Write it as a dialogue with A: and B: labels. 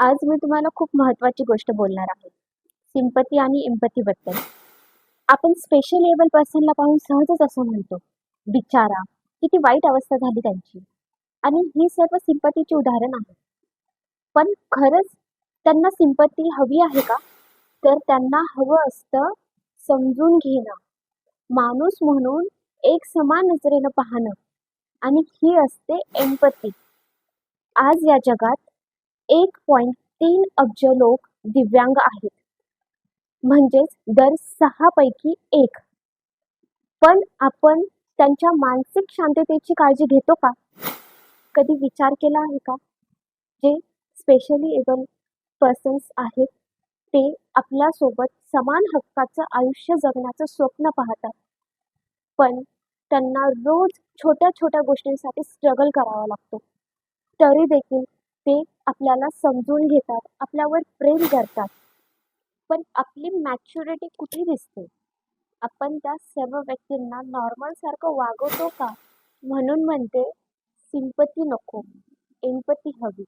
A: आज मी तुम्हाला खूप महत्त्वाची गोष्ट बोलणार आहे. सिंपती आणि एम्पतीबद्दल आपण स्पेशल एबल पर्सनला पाहून सहजच असं म्हणतो बिचारा किती वाईट अवस्था झाली त्यांची. आणि ही सर्व सिंपतीची उदाहरण आहे. पण खरंच त्यांना सिंपती हवी आहे का? तर त्यांना हवं असतं समजून घेणं. माणूस म्हणून एक समान नजरेनं पाहणं. आणि ही असते एम्पती आज या जगात एक पॉईंट तीन अब्ज लोक दिव्यांग आहेत. म्हणजेच दर सहा पैकी एक. पण आपण त्यांच्या मानसिक शांततेची काळजी घेतो का? कधी विचार केला आहे का? जे स्पेशली एबल पर्सन्स आहेत ते आपल्यासोबत समान हक्काचं आयुष्य जगण्याचं स्वप्न पाहतात. पण त्यांना रोज छोट्या छोट्या गोष्टींसाठी स्ट्रगल करावा लागतो. तरी देखील ते आपल्याला समजून घेतात आपल्यावर प्रेम करतात. पण आपली मॅच्युरिटी कुठे दिसते? आपण त्या सर्व व्यक्तींना नॉर्मल सारखं वागवतो का? म्हणून म्हणते सिंपती नको एम्पती हवी.